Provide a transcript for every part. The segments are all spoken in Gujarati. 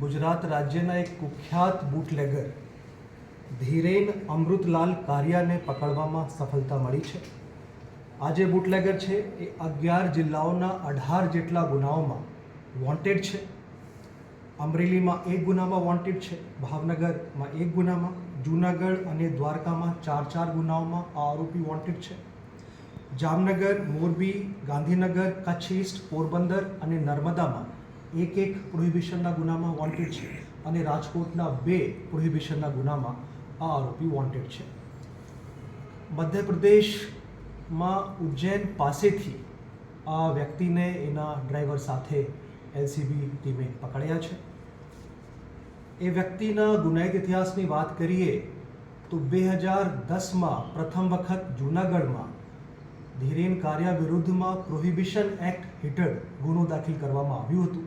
ગુજરાત રાજ્યના એક કુખ્યાત બુટલેગર, ધીરેન અમૃતલાલ કારિયાને પકડવામાં સફળતા મળી છે. આ જે બુટલેગર છે, એ અગિયાર જિલ્લાઓના અઢાર જેટલા ગુનાઓમાં વોન્ટેડ છે. અમરેલીમાં એક ગુનામાં વોન્ટેડ છે, ભાવનગરમાં એક ગુનામાં, જૂનાગઢ અને દ્વારકામાં ચાર ચાર ગુનાઓમાં આ આરોપી વોન્ટેડ છે. જામનગર, મોરબી, ગાંધીનગર, કચ્છ ઈસ્ટ પોરબંદર અને નર્મદામાં એક એક પ્રોહિબિશનના ગુનામાં વોન્ટેડ છે અને રાજકોટના બે પ્રોહિબિશનના ગુનામાં આ આરોપી વોન્ટેડ છે. મધ્યપ્રદેશમાં ઉજ્જૈન પાસેથી આ વ્યક્તિને એના ડ્રાઈવર સાથે એલસીબી ટીમે પકડ્યા છે. એ વ્યક્તિના ગુનાહિત ઇતિહાસની વાત કરીએ તો બે હજાર દસમાં પ્રથમ વખત જૂનાગઢમાં ધીરેન કારિયા વિરુદ્ધમાં પ્રોહિબિશન એક્ટ હેઠળ ગુનો દાખલ કરવામાં આવ્યું હતું.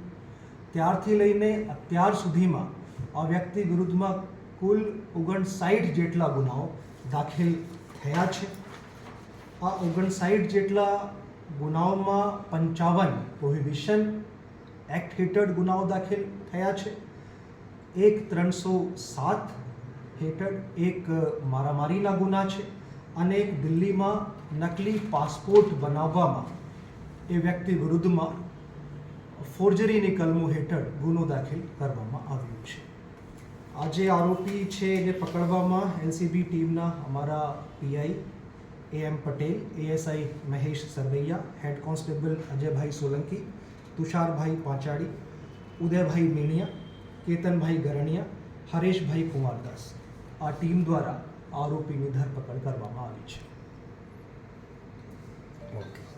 ત્યારથી લઈને અત્યાર સુધીમાં આ વ્યક્તિ વિરુદ્ધમાં કુલ ઓગણસાઠ જેટલા ગુનાઓ દાખલ થયા છે. આ ઓગણસાઠ જેટલા ગુનાઓમાં પંચાવન પ્રોહિબિશન એક્ટ હેઠળ ગુનાઓ દાખલ થયા છે. એક ત્રણસો સાત હેઠળ એક મારામારીના ગુના છે અને એક દિલ્હીમાં નકલી પાસપોર્ટ બનાવવામાં એ વ્યક્તિ વિરુદ્ધમાં ફોર્જરીની કલમો હેઠળ ગુનો દાખલ કરવામાં આવ્યો છે. આ જે આરોપી છે એને પકડવામાં એલસીબી ટીમના અમારા PI A M Patel, ASI Mahesh Sarvaiya, head constable Ajaybhai Solanki, Tusharbhai Panchadi Udaybhai Miniya, Ketanbhai Garaniya, Hareshbhai Kumardas આ ટીમ દ્વારા આરોપીની ધરપકડ કરવામાં આવી છે. ઓકે.